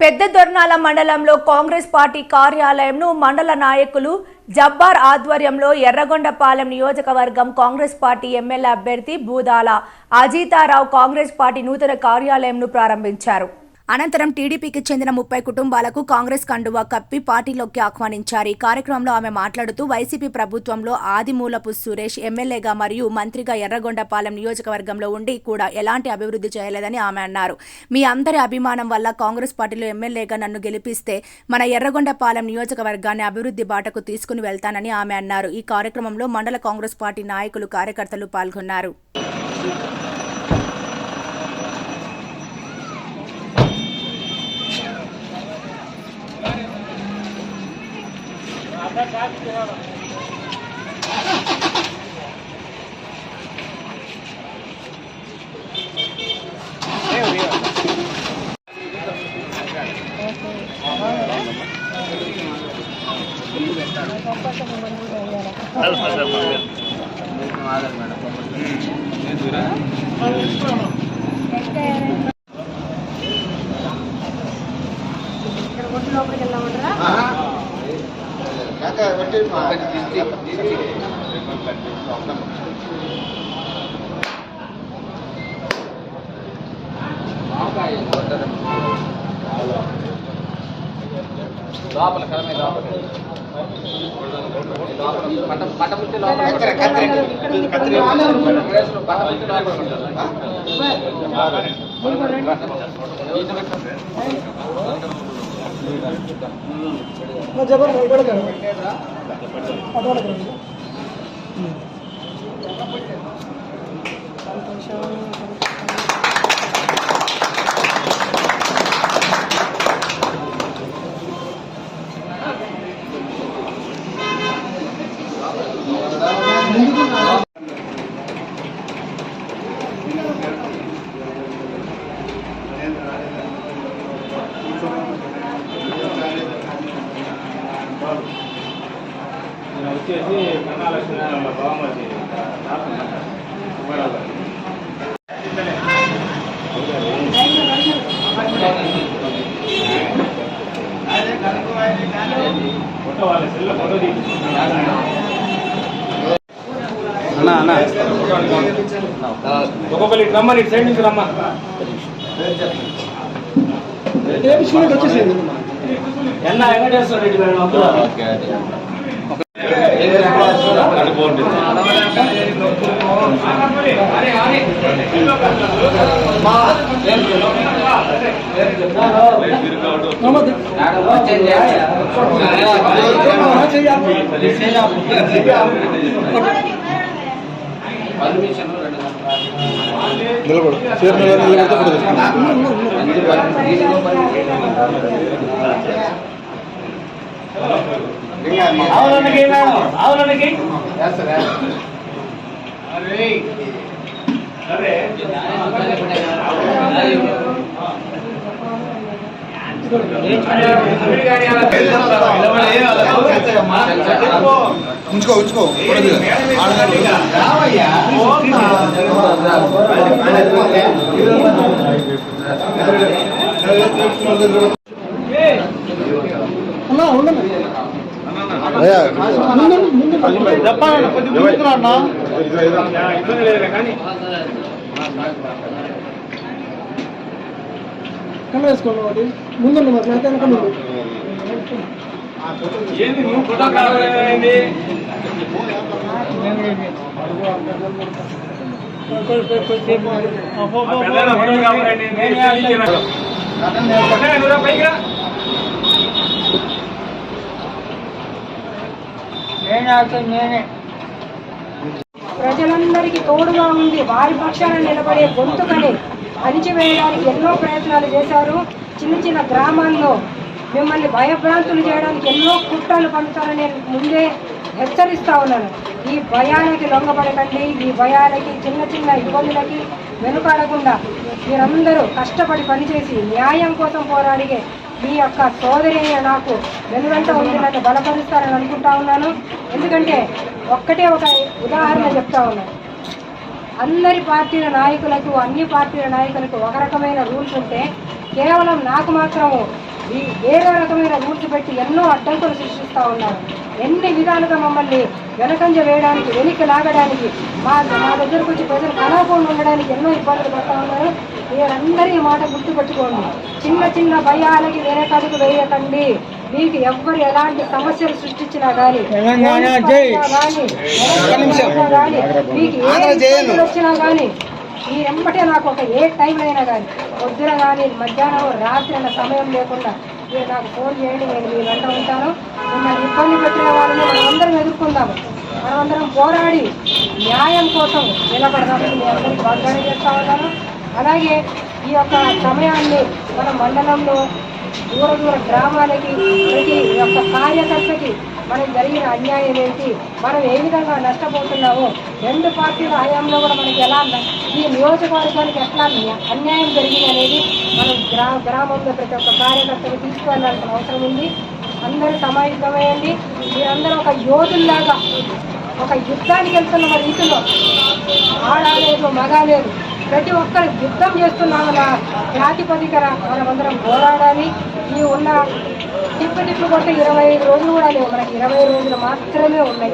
పెద్ద దొర్నాల మండలంలో కాంగ్రెస్ పార్టీ కార్యాలయంను మండల నాయకులు జబ్బార్ ఆధ్వర్యంలో ఎర్రగొండపాలెం నియోజకవర్గం కాంగ్రెస్ పార్టీ ఎమ్మెల్యే అభ్యర్థి బూదాల అజితారావు కాంగ్రెస్ పార్టీ నూతన కార్యాలయంను ప్రారంభించారు. అనంతరం టీడీపీకి చెందిన ముప్పై కుటుంబాలకు కాంగ్రెస్ కండువా కప్పి పార్టీలోకి ఆహ్వానించారు. ఈ కార్యక్రమంలో ఆమె మాట్లాడుతూ వైసీపీ ప్రభుత్వంలో ఆదిమూలపు సురేష్ ఎమ్మెల్యేగా మరియు మంత్రిగా ఎర్రగొండపాలెం నియోజకవర్గంలో ఉండి కూడా ఎలాంటి అభివృద్ధి చేయలేదని ఆమె అన్నారు. మీ అందరి అభిమానం వల్ల కాంగ్రెస్ పార్టీలో ఎమ్మెల్యేగా నన్ను గెలిపిస్తే మన ఎర్రగొండపాలెం నియోజకవర్గాన్ని అభివృద్ధి బాటకు తీసుకుని వెళ్తానని ఆమె అన్నారు. ఈ కార్యక్రమంలో మండల కాంగ్రెస్ పార్టీ నాయకులు కార్యకర్తలు పాల్గొన్నారు. Vai, vai, vai. లోపల కలమే లోపల పట్టం పట్టం నుంచి లోపల కాంగ్రెస్లో పట్టం నుంచి లోపల నేను వచ్చేసి కన్నాలక్ష్మి వాళ్ళ బావమరిది ఫోటో వాళ్ళ సెల్ ఫోటో అన్నా అన్నా ఒక్కొక్కరు ఇటు రమ్మని ఇటు సైడ్ నుంచి రమ్మా ఎన్న వెంకటేశ్వర రెడ్డి నిలబడు. చైర్ నిలబడితే ఫోటో తీసుకుంటాం ఆవులన్నకి మేడం ఆవులన్నకి అరే ఉంచుకో ఉంచుకో ఫోటో దిగు. అయ్యా ఇబ్బంది లేదు ముందు మాట్లాడితే వెనక ముందు ఏంది నువ్వు ఫోటో కావాలండి పెద్దల పైకి ప్రజలందరికీ తోడుగా ఉండి వారి పక్షాన నిలబడే గొంతుకని అణిచివేయడానికి ఎన్నో ప్రయత్నాలు చేశారు. చిన్న చిన్న గ్రామాల్లో మిమ్మల్ని భయభ్రాంతులు చేయడానికి ఎన్నో కుట్రలు పంపుతారని నేను ముందే హెచ్చరిస్తా ఉన్నాను ఈ భయానికి లొంగబడకండి ఈ భయాలకి చిన్న చిన్న ఇబ్బందులకి వెనుకాడకుండా మీరందరూ కష్టపడి పనిచేసి న్యాయం కోసం పోరాడిగే మీ యొక్క సోదరి నాకు వెనువెంట ఉండి నన్ను బలపరుస్తారని అనుకుంటా ఉన్నాను. ఎందుకంటే ఒక్కటే ఒక ఉదాహరణ చెప్తా ఉన్నాను అందరి పార్టీల నాయకులకు అన్ని పార్టీల నాయకులకు ఒక రకమైన రూల్స్ ఉంటే కేవలం నాకు మాత్రము ఈ- వేరే రకమైన రూల్స్ పెట్టి ఎన్నో అడ్డంకులు సృష్టిస్తూ ఉన్నారు. ఎన్ని విధాలుగా మమ్మల్ని వెనకంజ వేయడానికి వెనక్కి లాగడానికి మా మా దగ్గరకు వచ్చి ప్రజలు కలవకుండా ఉండడానికి ఎన్నో ఇబ్బందులు పడతా ఉన్నారు. మీరందరూ ఈ మాట గుర్తుపెట్టుకోండి. చిన్న చిన్న భయాలకి వెనకడుగు వేయకండి. మీకు ఎవ్వరు ఎలాంటి సమస్యలు సృష్టించినా కానీ మీకు ఏ వచ్చినా కానీ మీరెంబటే నాకు ఒక ఏ టైం అయినా కానీ పొద్దున కానీ మధ్యాహ్నం రాత్రి అన్న సమయం లేకుండా మీరు నాకు ఫోన్ చేయండి నేను మీ వెంట ఉంటాను. మిమ్మల్ని ఇబ్బంది పెట్టిన వాళ్ళని మనమందరం ఎదుర్కొందాము. మనమందరం పోరాడి న్యాయం కోసం నిలబడదామని మీ అందరికీ వాగ్దానం చేస్తా ఉన్నాను. అలాగే ఈ యొక్క సమయాన్ని మన మండలంలో దూర దూర గ్రామాలకి ప్రతి ఒక్క కార్యకర్తకి మనకు జరిగిన అన్యాయం ఏంటి మనం ఏ విధంగా నష్టపోతున్నామో రెండు పార్టీల హయాంలో కూడా మనకి ఎలా ఈ నియోజకవర్గానికి ఎట్లా అన్యాయం జరిగింది అనేది మనం గ్రా గ్రామంలో ప్రతి ఒక్క కార్యకర్తకు తీసుకువెళ్ళాల్సిన అవసరం ఉంది. అందరూ సమాయుద్ధమయ్యండి మీరందరూ ఒక యోధుల్లాగా ఒక యుద్ధానికి వెళ్తున్న మన రీతిలో ఆడలేదు మగ లేదు ప్రతి ఒక్కరు యుద్ధం చేస్తున్నామన్న ప్రాతిపదికన మనమందరం పోరాడాలి. ఈ ఉన్న టిప్పు టిప్పు కొట్టే ఇరవై ఐదు రోజులు కూడా లేవు. మనకి ఇరవై రోజులు మాత్రమే ఉన్నాయి.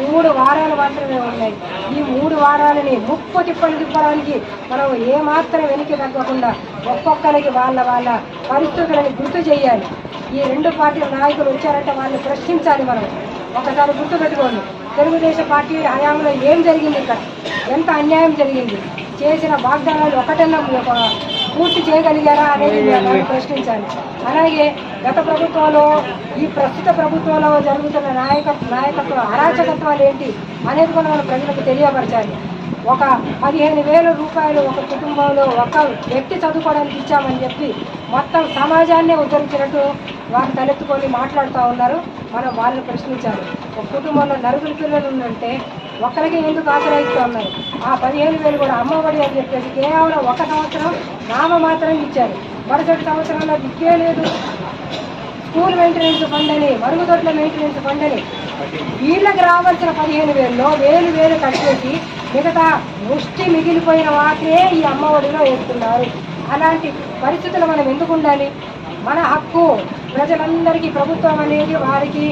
మూడు వారాలు మాత్రమే ఉన్నాయి. ఈ మూడు వారాలని ముప్పు తిప్పలు తిప్పడానికి మనం ఏమాత్రం వెనక్కి తగ్గకుండా ఒక్కొక్కరికి వాళ్ళ వాళ్ళ పరిస్థితులను గుర్తు చేయాలి. ఈ రెండు పార్టీల నాయకులు వచ్చారంటే వాళ్ళని ప్రశ్నించాలి మనం. ఒకసారి గుర్తుపెట్టుకోండి. తెలుగుదేశం పార్టీ హయాంలో ఏం జరిగింది ఇక్కడ? ఎంత అన్యాయం జరిగింది? చేసిన వాగ్దానాలు ఒకటన్నా ఒక పూర్తి చేయగలిగారా అనేది మేము ప్రశ్నించాలి. అలాగే గత ప్రభుత్వంలో ఈ ప్రస్తుత ప్రభుత్వంలో జరుగుతున్న నాయక నాయకత్వ అరాచకత్వాలు ఏంటి అనేది కూడా మనం ప్రజలకు తెలియపరచాలి. ఒక పదిహేను వేల రూపాయలు ఒక కుటుంబంలో ఒక వ్యక్తి చదువుకోవడానికి ఇచ్చామని చెప్పి మొత్తం సమాజాన్నే ఉద్ధరించినట్టు వారు తలెత్తుకొని మాట్లాడుతూ ఉన్నారు. మనం వాళ్ళని ప్రశ్నించాలి. ఒక కుటుంబంలో నలుగురు పిల్లలు ఉందంటే ఒక్కరికి ఎందుకు ఆశ్రయిస్తూ ఉన్నారు ఆ పదిహేను వేలు కూడా అమ్మఒడి అని చెప్పేసి కేవలం ఒక సంవత్సరం నామ మాత్రం ఇచ్చారు. మరుసటి సంవత్సరంలో దిక్కే లేదు. స్కూల్ మెయింటెనెన్స్ ఫండ్ అని మరుగుదొడ్ల మెయింటెనెన్స్ ఫండ్ అని వీళ్ళకి రావాల్సిన పదిహేను వేలలో వేలు వేలు కట్టేసి మిగతా ముష్టి మిగిలిపోయిన వాటినే ఈ అమ్మ ఒడిలో వేస్తున్నారు. అలాంటి పరిస్థితులు మనం ఎందుకు ఉండాలి? మన హక్కు ప్రజలందరికీ ప్రభుత్వం అనేది వారికి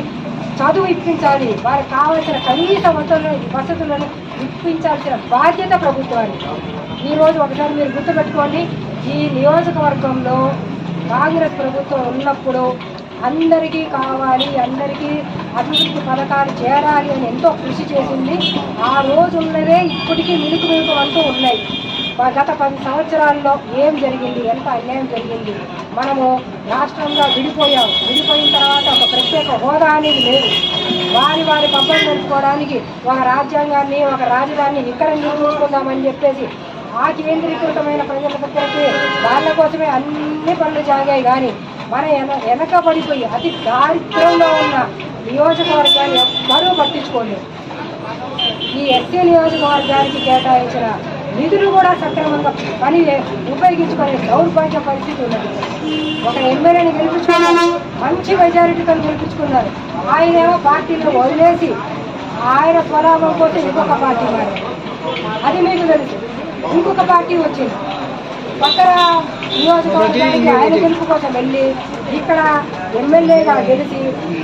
చదువు ఇప్పించాలి. వారికి కావాల్సిన కనీస వసతులను వసతులను ఇప్పించాల్సిన బాధ్యత ప్రభుత్వానికి ఈరోజు ఒకసారి మీరు గుర్తుపెట్టుకోండి ఈ నియోజకవర్గంలో కాంగ్రెస్ ప్రభుత్వం ఉన్నప్పుడు అందరికీ కావాలి అందరికీ అభివృద్ధి పథకాలు చేరాలి అని ఎంతో కృషి చేసింది. ఆ రోజు ఉన్నవే ఇప్పటికీ మిలుకు మిలుకు అంటూ ఉన్నాయి. గత పది సంవత్సరాల్లో ఏం జరిగింది? ఎంత అన్యాయం జరిగింది? మనము రాష్ట్రంగా విడిపోయాం. విడిపోయిన తర్వాత ఒక ప్రత్యేక హోదా అనేది లేదు. వారి వారి పబ్బం జరుపుకోవడానికి ఒక రాజ్యాంగాన్ని ఒక రాజధానిని ఇక్కడ నిర్మించుకుందామని చెప్పేసి ఆ కేంద్రీకృతమైన ప్రజల దగ్గరికి వాళ్ళ కోసమే అన్ని పనులు జాగాయి కానీ మన వెన వెనకబడిపోయి అతి దారిద్ర్యంలో ఉన్న నియోజకవర్గాన్ని ఎవ్వరూ పట్టించుకోలేదు. ఈ ఎస్సీ నియోజకవర్గానికి కేటాయించిన నిధులు కూడా సక్రమంగా పని ఉపయోగించుకునే దౌర్భాగ్య పరిస్థితి ఉన్నది. ఒక ఎమ్మెల్యేని గెలిపించుకున్నాను మంచి మెజారిటీతో గెలిపించుకున్నారు. ఆయనేమో పార్టీని వదిలేసి ఆయన స్వలాభం కోసం ఇంకొక పార్టీ మారారు. అది మీకు తెలుసు. ఇంకొక పార్టీ వచ్చింది. పక్కన నియోజకవర్గానికి ఆయన గెలుపు కోసం వెళ్ళి ఇక్కడ ఎమ్మెల్యేగా గెలిచి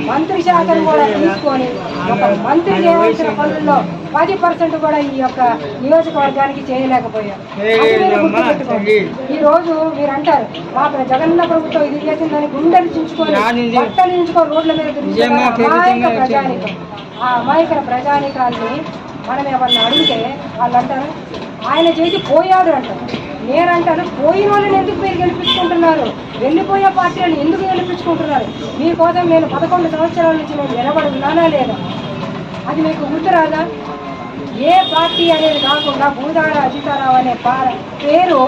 మంత్రి శాఖను కూడా తీసుకొని ఒక మంత్రి చేయవలసిన పనుల్లో పది పర్సెంట్ కూడా ఈ యొక్క నియోజకవర్గానికి చేయలేకపోయారు. ఈ రోజు మీరు అంటారు మా జగన్న ప్రభుత్వం ఇది చేసిందని గుండెలు చించుకొని బట్టలు చించుకొని రోడ్ల మీద అమాయక ప్రజానికం. ఆ అమాయక ప్రజానికాన్ని మనం ఎవరిని అడిగితే వాళ్ళు అంటారు ఆయన చేసి పోయాడు అంటారు. నేనంటాను పోయిన వాళ్ళని ఎందుకు మీరు గెలిపించుకుంటున్నారు? వెళ్ళిపోయే పార్టీలను ఎందుకు గెలిపించుకుంటున్నారు? మీకోసం నేను పదకొండు సంవత్సరాల నుంచి నేను నిలబడి ఉన్నానా లేదా? అది మీకు గుర్తురాదా ఏ పార్టీ అనేది కాకుండా భూదాన అజితారావు అనే పేరు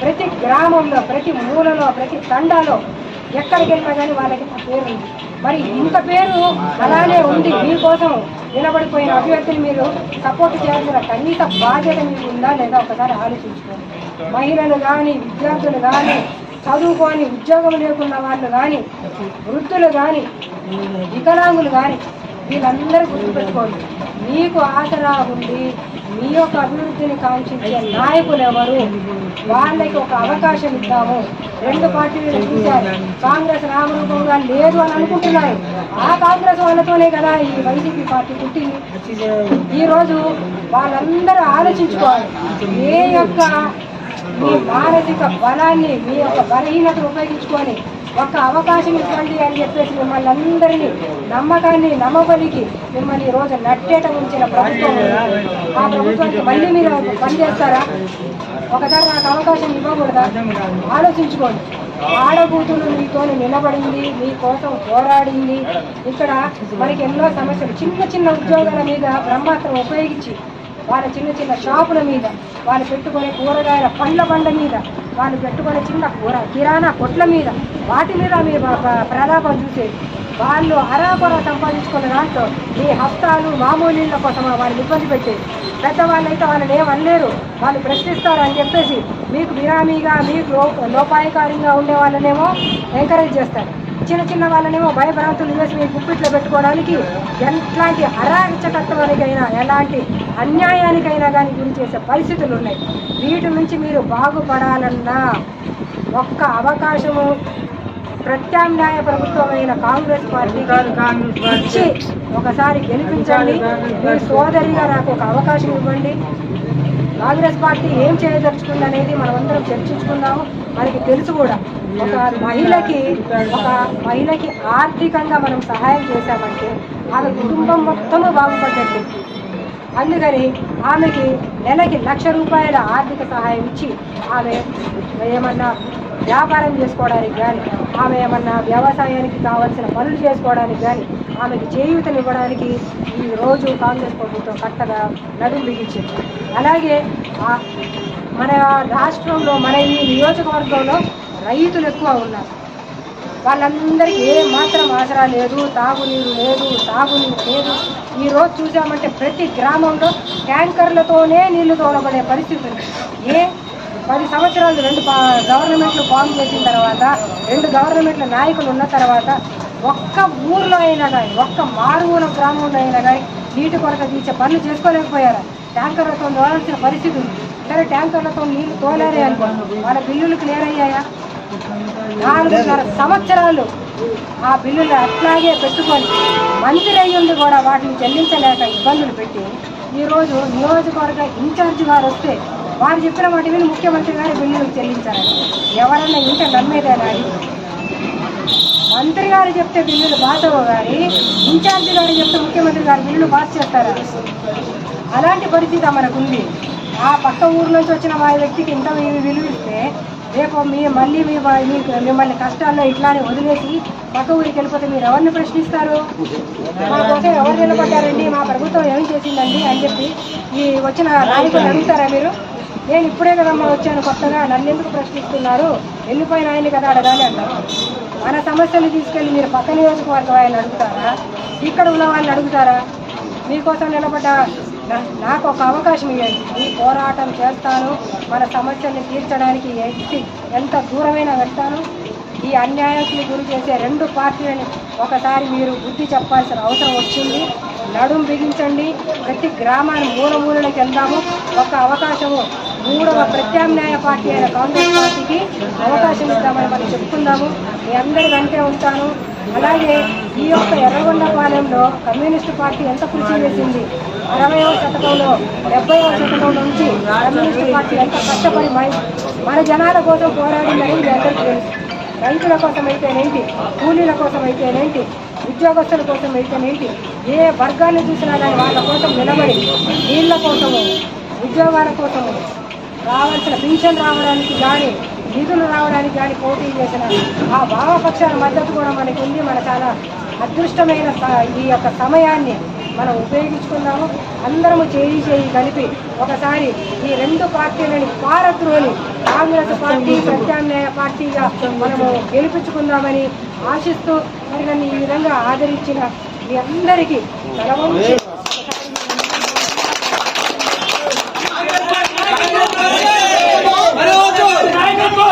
ప్రతి గ్రామంలో ప్రతి మూలలో ప్రతి తండాలో ఎక్కడికి వెళ్ళినా కానీ వాళ్ళకి ఆ పేరు ఉంది. మరి ఇంత పేరు అలానే ఉంది. మీకోసం నిలబడిపోయిన అభ్యర్థిని మీరు సపోర్ట్ చేయాల్సిన కనీస బాధ్యత మీకు ఉందా లేదా ఒకసారి ఆలోచించుకోండి. మహిళలు కానీ విద్యార్థులు కానీ చదువుకొని ఉద్యోగం లేకున్న వాళ్ళు కానీ వృద్ధులు కానీ వికలాంగులు కానీ వీళ్ళందరూ గుర్తుపెట్టుకోండి. మీకు ఆసరా ఉండి మీ యొక్క అభివృద్ధిని కాంక్షించే నాయకులు ఎవరు వాళ్ళకి ఒక అవకాశం ఇద్దాము. రెండు పార్టీలు చూశారు. కాంగ్రెస్ రామరూపంగా లేదు అని అనుకుంటున్నారు ఆ కాంగ్రెస్ వాళ్ళతోనే కదా ఈ వైసీపీ పార్టీ పుట్టింది. ఈరోజు వాళ్ళందరూ ఆలోచించుకోవాలి. ఏ యొక్క మీ మానసిక బలాన్ని మీ యొక్క బలహీనతను ఉపయోగించుకొని ఒక అవకాశం ఇవ్వండి అని చెప్పేసి మిమ్మల్ని అందరినీ నమ్మకాన్ని నమ్మబలికి మిమ్మల్ని ఈ రోజు నట్టేట ఉంచిన ప్రభుత్వం ఆ ప్రభుత్వానికి మళ్ళీ మీరు పనిచేస్తారా ఒకసారి నాకు అవకాశం ఇవ్వకూడదా? ఆలోచించుకోండి. ఆడబూతులు మీతో నిలబడింది మీకోసం పోరాడింది. ఇక్కడ మనకి ఎన్నో సమస్యలు. చిన్న చిన్న ఉద్యోగాల మీద బ్రహ్మాస్త్రం ఉపయోగించి వాళ్ళ చిన్న చిన్న షాపుల మీద వాళ్ళు పెట్టుకునే కూరగాయల పండ్ల బండ మీద వాళ్ళు పెట్టుకునే చిన్న కూర కిరాణా కొట్ల మీద వాటి మీద మీ ప్ర- ప్రలాపం చూసేది వాళ్ళు అరాకొర సంపాదించుకున్న దాంట్లో మీ హస్తాలు మామూలు కోసం వాళ్ళని ఇబ్బంది పెట్టేది పెద్దవాళ్ళు అయితే వాళ్ళని ఏమనలేరు వాళ్ళు ప్రశ్నిస్తారు అని చెప్పేసి మీకు బిరామీగా మీకు లో- లోపాయకారంగా ఉండే వాళ్ళనేమో ఎంకరేజ్ చేస్తారు. చిన్న చిన్న వాళ్ళనేమో భయభ్రాంతులు వేసి మీ గుప్పిట్లో పెట్టుకోవడానికి ఎట్లాంటి అరాచకత్వానికైనా ఎలాంటి అన్యాయానికైనా కానీ గురి చేసే పరిస్థితులు ఉన్నాయి. వీటి నుంచి మీరు బాగుపడాలన్నా ఒక్క అవకాశము ప్రత్యామ్నాయ ప్రభుత్వమైన కాంగ్రెస్ పార్టీ ఇచ్చి ఒకసారి గెలిపించండి. మీ సోదరిగా నాకు ఒక అవకాశం ఇవ్వండి. కాంగ్రెస్ పార్టీ ఏం చేయదలుచుకుంది అనేది మనమందరం చర్చించుకుందాము. మనకి తెలుసు కూడా. ఒక మహిళకి ఒక మహిళకి ఆర్థికంగా మనం సహాయం చేశామంటే ఆమె కుటుంబం మొత్తము బాగుపడ్డట్టు. అందుకని ఆమెకి నెలకి లక్ష రూపాయల ఆర్థిక సహాయం ఇచ్చి ఆమె ఏమన్నా వ్యాపారం చేసుకోవడానికి కానీ ఆమె ఏమన్నా వ్యవసాయానికి కావాల్సిన పనులు చేసుకోవడానికి కానీ ఆమెకి చేయూతనివ్వడానికి ఈ రోజు కాంగ్రెస్ ప్రభుత్వం కట్టగా నడుము బిగించింది. అలాగే ఆ- మన రాష్ట్రంలో మన ఈ నియోజకవర్గంలో రైతులు ఎక్కువ ఉన్నారు. వాళ్ళందరికీ ఏ మాత్రం ఆసరా లేదు తాగునీరు లేదు తాగునీరు లేదు. ఈరోజు రోజు చూసామంటే ప్రతి గ్రామంలో ట్యాంకర్లతోనే నీళ్ళు తోలబడే పరిస్థితి ఉంది. ఏ పది సంవత్సరాలు రెండు పా- గవర్నమెంట్లు ఫామ్ చేసిన తర్వాత రెండు గవర్నమెంట్ల నాయకులు ఉన్న తర్వాత ఒక్క ఊర్లో అయినా కానీ ఒక్క మారుమూల గ్రామంలో అయినా కానీ నీటి కొరత తీసే పనులు చేసుకోలేకపోయారు. ట్యాంకర్లతో తోలాల్సిన పరిస్థితి ఉంది. సరే ట్యాంకర్లతో నీళ్ళు తోలారే అనుకోండి. వాళ్ళ బిల్లులు క్లియర్ అయ్యాయా? నాలుగున్నర సంవత్సరాలు ఆ బిల్లులు అట్లాగే పెట్టుకొని మంత్రి కూడా వాటిని చెల్లించలేక ఇబ్బందులు పెట్టి ఈరోజు నియోజకవర్గ ఇన్ఛార్జి గారు వస్తే వారు చెప్పిన వాటి మీద ముఖ్యమంత్రి గారు బిల్లులు చెల్లించారని ఎవరన్నా ఇంట నమ్మేదేనా మంత్రి గారు చెప్తే బిల్లులు పాస్ అవ్వ కానీ ఇన్ఛార్జి గారు చెప్తే ముఖ్యమంత్రి గారు బిల్లులు పాస్ చేస్తారా? అలాంటి పరిస్థితి మనకుంది. ఆ పక్క ఊరు నుంచి వచ్చిన మా వ్యక్తికి ఇంత విలువ విలువిస్తే రేపు మీ మళ్ళీ మీ మీకు మిమ్మల్ని కష్టాల్లో ఇట్లానే వదిలేసి పక్క ఊరికి వెళ్ళిపోతే మీరు ఎవరిని ప్రశ్నిస్తారు? మా కోసం ఎవరు నిలబడ్డారండి? మా ప్రభుత్వం ఏం చేసిందండి అని చెప్పి ఈ వచ్చిన నాయకులు అడుగుతారా మీరు? నేను ఇప్పుడే కదమ్మా వచ్చాను కొత్తగా నన్ను ఎందుకు ప్రశ్నిస్తున్నారు? వెళ్ళిపోయిన ఆయన్ని కదా అడగాలి అంటారు. మన సమస్యలు తీసుకెళ్ళి మీరు పక్క నియోజకవర్గం ఆయన అడుగుతారా? ఇక్కడ ఉన్న వాళ్ళని అడుగుతారా? మీకోసం నిలబడ్డ నాకు ఒక అవకాశం ఇవ్వండి ఈ పోరాటం చేస్తాను. మన సమస్యల్ని తీర్చడానికి ఎత్తి ఎంత దూరమైనా వెళ్తాను. ఈ అన్యాయానికి గురి చేసే రెండు పార్టీలని ఒకసారి మీరు బుద్ధి చెప్పాల్సిన అవసరం వచ్చింది. నడుం బిగించండి. ప్రతి గ్రామాన్ని మూల మూలలకు వెళ్దాము ఒక అవకాశము మూడవ ప్రత్యామ్నాయ పార్టీ అయిన కాంగ్రెస్ పార్టీకి అవకాశం ఇద్దామని మనం చెప్పుకుందాము. మీ అందరి వెంటే ఉంటాను. అలాగే ఈ యొక్క ఎర్రగొండపాలెంలో కమ్యూనిస్టు పార్టీ ఎంత కృషి చేసింది? అరవైవ శతకంలో డెబ్బైవ శతకం నుంచి కమ్యూనిస్టు పార్టీ ఎంత కష్టపడి మన మన జనాల కోసం పోరాడిందని మీ అందరికీ తెలుసు. రైతుల కోసం అయితేనేంటి కూలీల కోసం అయితేనేంటి ఉద్యోగస్తుల కోసం అయితేనేంటి ఏ వర్గాన్ని చూసినా కానీ వాళ్ళ కోసం నిలబడి నీళ్ళ కోసము ఉద్యోగాల కోసము రావాల్సిన పింఛన్ రావడానికి కానీ నిధులు రావడానికి కానీ పోటీ చేసిన ఆ భావపక్షాల మద్దతు కూడా మనకి ఉంది మన చాలా అదృష్టమైన ఈ యొక్క సమయాన్ని మనం ఉపయోగించుకుందాము. అందరము చేయి చేయి కలిపి ఒకసారి ఈ రెండు పార్టీలని పారద్రోని కాంగ్రెస్ పార్టీ ప్రత్యామ్నాయ పార్టీగా మనము గెలిపించుకుందామని ఆశిస్తూ మరి నన్ను ఈ విధంగా ఆదరించిన మీ అందరికీ